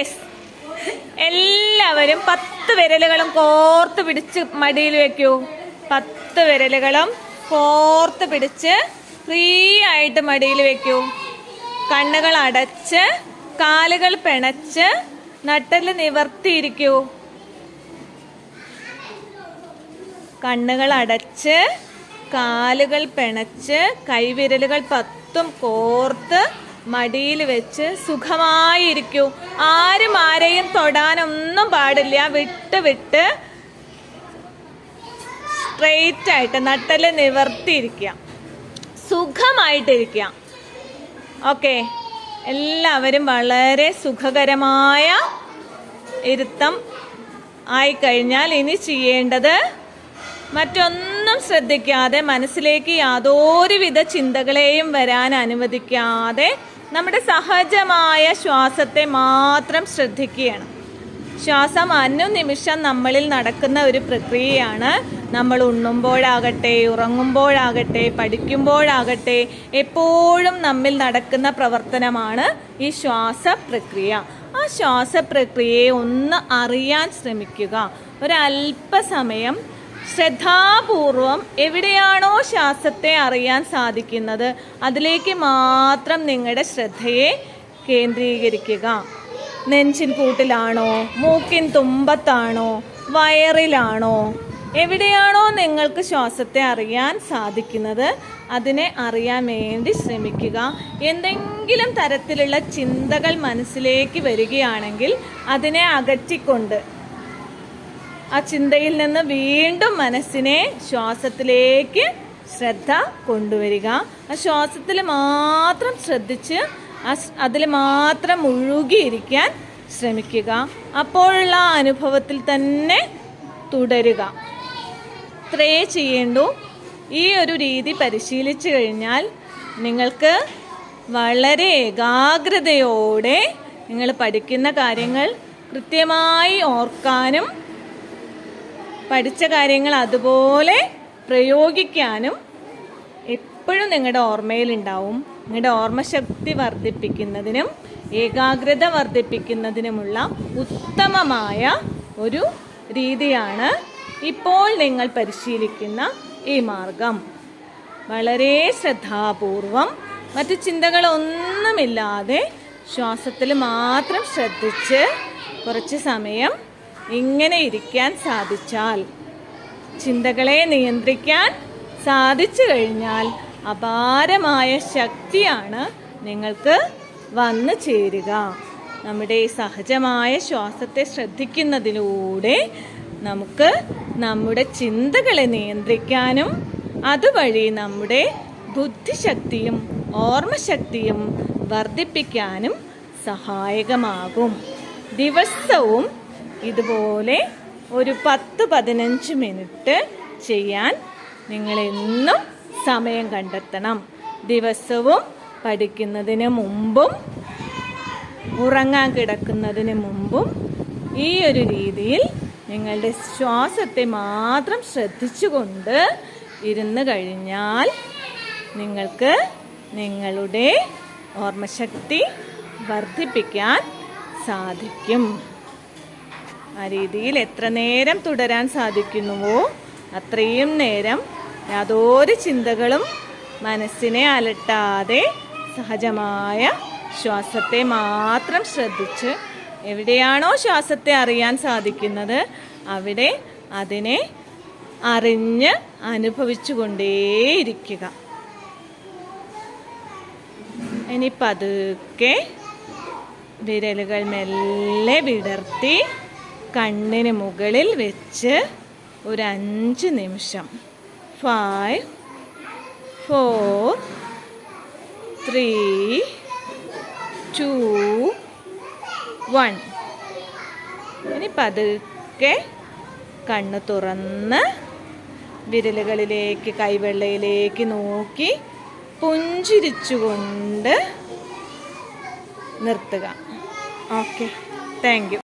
S എല്ലാവരും പത്ത് വിരലുകളും കോർത്ത് പിടിച്ച് മടിയിൽ വെക്കൂ. പത്ത് വിരലുകളും കോർത്ത് പിടിച്ച് ഫ്രീ ആയിട്ട് മടിയിൽ വെക്കൂ. കണ്ണുകൾ അടച്ച് കാലുകൾ പിണച്ച് നട്ടൽ നിവർത്തിയിരിക്കൂ. കണ്ണുകൾ അടച്ച് കാലുകൾ പിണച്ച് കൈവിരലുകൾ പത്തും കോർത്ത് മടിയിൽ വെച്ച് സുഖമായിരിക്കൂ. ആരും ആരെയും തൊടാനൊന്നും പാടില്ല. വിട്ട് വിട്ട് സ്ട്രെയിറ്റ് ആയിട്ട് നട്ടൽ നിവർത്തിയിരിക്കുക. സുഖമായിട്ടിരിക്കുക. ഓക്കെ എല്ലാവരും വളരെ സുഖകരമായ ഇരുത്തം ആയിക്കഴിഞ്ഞാൽ ഇനി ചെയ്യേണ്ടത് മറ്റൊന്നും ശ്രദ്ധിക്കാതെ മനസ്സിലേക്ക് യാതൊരുവിധ ചിന്തകളെയും വരാൻ അനുവദിക്കാതെ നമ്മുടെ സഹജമായ ശ്വാസത്തെ മാത്രം ശ്രദ്ധിക്കുകയാണ്. ശ്വാസം അനുനിമിഷം നമ്മളിൽ നടക്കുന്ന ഒരു പ്രക്രിയയാണ്. നമ്മൾ ഉണ്ണുമ്പോഴാകട്ടെ ഉറങ്ങുമ്പോഴാകട്ടെ പഠിക്കുമ്പോഴാകട്ടെ എപ്പോഴും നമ്മിൽ നടക്കുന്ന പ്രവർത്തനമാണ് ഈ ശ്വാസ പ്രക്രിയ. ആ ശ്വാസ പ്രക്രിയയെ ഒന്ന് അറിയാൻ ശ്രമിക്കുക. ഒരല്പസമയം ശ്രദ്ധാപൂർവം എവിടെയാണോ ശ്വാസത്തെ അറിയാൻ സാധിക്കുന്നത് അതിലേക്ക് മാത്രം നിങ്ങളുടെ ശ്രദ്ധയെ കേന്ദ്രീകരിക്കുക. നെഞ്ചിൻ കൂട്ടിലാണോ മൂക്കിൻ തുമ്പത്താണോ വയറിലാണോ എവിടെയാണോ നിങ്ങൾക്ക് ശ്വാസത്തെ അറിയാൻ സാധിക്കുന്നത് അതിനെ അറിയാൻ വേണ്ടി ശ്രമിക്കുക. എന്തെങ്കിലും തരത്തിലുള്ള ചിന്തകൾ മനസ്സിലേക്ക് വരികയാണെങ്കിൽ അതിനെ അകറ്റിക്കൊണ്ട് ആ ചിന്തയിൽ നിന്ന് വീണ്ടും മനസ്സിനെ ശ്വാസത്തിലേക്ക് ശ്രദ്ധ കൊണ്ടുവരിക. ആ ശ്വാസത്തിൽ മാത്രം ശ്രദ്ധിച്ച് അതിൽ മാത്രം മുഴുകിയിരിക്കാൻ ശ്രമിക്കുക. അപ്പോഴുള്ള അനുഭവത്തിൽ തന്നെ തുടരുക. ഇത്രേ ചെയ്യേണ്ടു ഈ ഒരു രീതി പരിശീലിച്ചു കഴിഞ്ഞാൽ നിങ്ങൾക്ക് വളരെ ഏകാഗ്രതയോടെ നിങ്ങൾ പഠിക്കുന്ന കാര്യങ്ങൾ കൃത്യമായി ഓർക്കാനും പഠിച്ച കാര്യങ്ങൾ അതുപോലെ പ്രയോഗിക്കാനും എപ്പോഴും നിങ്ങളുടെ ഓർമ്മയിലുണ്ടാവും. നിങ്ങളുടെ ഓർമ്മശക്തി വർദ്ധിപ്പിക്കുന്നതിനും ഏകാഗ്രത വർദ്ധിപ്പിക്കുന്നതിനുമുള്ള ഉത്തമമായ ഒരു രീതിയാണ് ഇപ്പോൾ നിങ്ങൾ പരിശീലിക്കുന്ന ഈ മാർഗം. വളരെ ശ്രദ്ധാപൂർവം മറ്റ് ചിന്തകളൊന്നുമില്ലാതെ ശ്വാസത്തിൽ മാത്രം ശ്രദ്ധിച്ച് കുറച്ച് സമയം ഇങ്ങനെ ഇരിക്കാൻ സാധിച്ചാൽ ചിന്തകളെ നിയന്ത്രിക്കാൻ സാധിച്ചു കഴിഞ്ഞാൽ അപാരമായ ശക്തിയാണ് നിങ്ങൾക്ക് വന്നു ചേരുക. നമ്മുടെ സഹജമായ ശ്വാസത്തെ ശ്രദ്ധിക്കുന്നതിലൂടെ നമുക്ക് നമ്മുടെ ചിന്തകളെ നിയന്ത്രിക്കാനും അതുവഴി നമ്മുടെ ബുദ്ധിശക്തിയും ഓർമ്മശക്തിയും വർദ്ധിപ്പിക്കാനും സഹായകമാകും. ദിവസവും ഇതുപോലെ ഒരു പത്ത് പതിനഞ്ച് മിനിറ്റ് ചെയ്യാൻ നിങ്ങളെന്നും സമയം കണ്ടെത്തണം. ദിവസവും പഠിക്കുന്നതിന് മുമ്പും ഉറങ്ങാൻ കിടക്കുന്നതിന് മുമ്പും ഈ ഒരു രീതിയിൽ നിങ്ങളുടെ ശ്വാസത്തെ മാത്രം ശ്രദ്ധിച്ചുകൊണ്ട് ഇരുന്ന് കഴിഞ്ഞാൽ നിങ്ങൾക്ക് നിങ്ങളുടെ ഓർമ്മശക്തി വർദ്ധിപ്പിക്കാൻ സാധിക്കും. ആ രീതിയിൽ എത്ര നേരം തുടരാൻ സാധിക്കുന്നുവോ അത്രയും നേരം യാതൊരു ചിന്തകളും മനസ്സിനെ അലട്ടാതെ സഹജമായ ശ്വാസത്തെ മാത്രം ശ്രദ്ധിച്ച് എവിടെയാണോ ശ്വാസത്തെ അറിയാൻ സാധിക്കുന്നത് അവിടെ അതിനെ അറിഞ്ഞ് അനുഭവിച്ചു കൊണ്ടേയിരിക്കുക ഇനി പതുക്കെ വിരലുകൾ മെല്ലെ വിടർത്തി കണ്ണിന് മുകളിൽ വെച്ച് ഒരു അഞ്ച് നിമിഷം. Five four three two one ഇനി പതുക്കെ കണ്ണ് തുറന്ന് വിരലുകളിലേക്ക് കൈവെള്ളയിലേക്ക് നോക്കി പുഞ്ചിരിച്ചുകൊണ്ട് നിർത്തുക. Okay thank